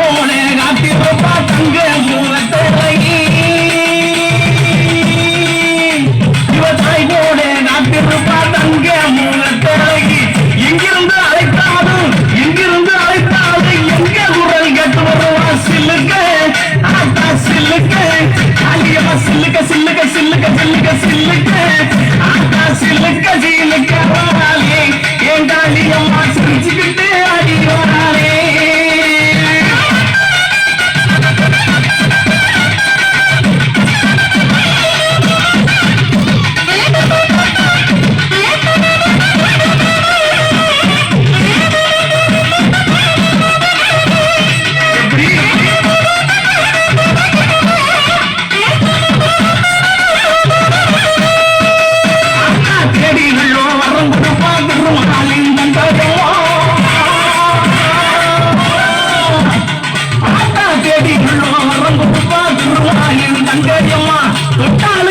போனே காத்திருப்பா தங்க மூலத்தோலை விவசாயி போனே காத்திருப்பா தங்க மூலத்தோலை எங்கிருந்து அழைத்தாலும் எங்கிருந்து அழைத்தாலும் எங்க குரல் கட்டு வருவா சில்லுக்க. ஆத்தா சில்லுக்க. அழியவா சில்லுக்க சில்லுக்க சில்லுக்க சில்லுக்க சில்லுக்க. ஆத்தா சில்லுக்க சீலுக்க ஏன் தாளியம்மா சிரிச்சுக்கிட்டு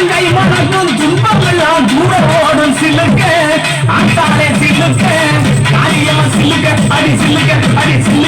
முழுங்கை மணக்கும் துன்பமெல்லாம் கூட ஓடும் சில்லுக்க அத்தாரே சில்லுக்க அடியா சில்லுக்க அடி சில்லுக்க அடி சில்லுக்க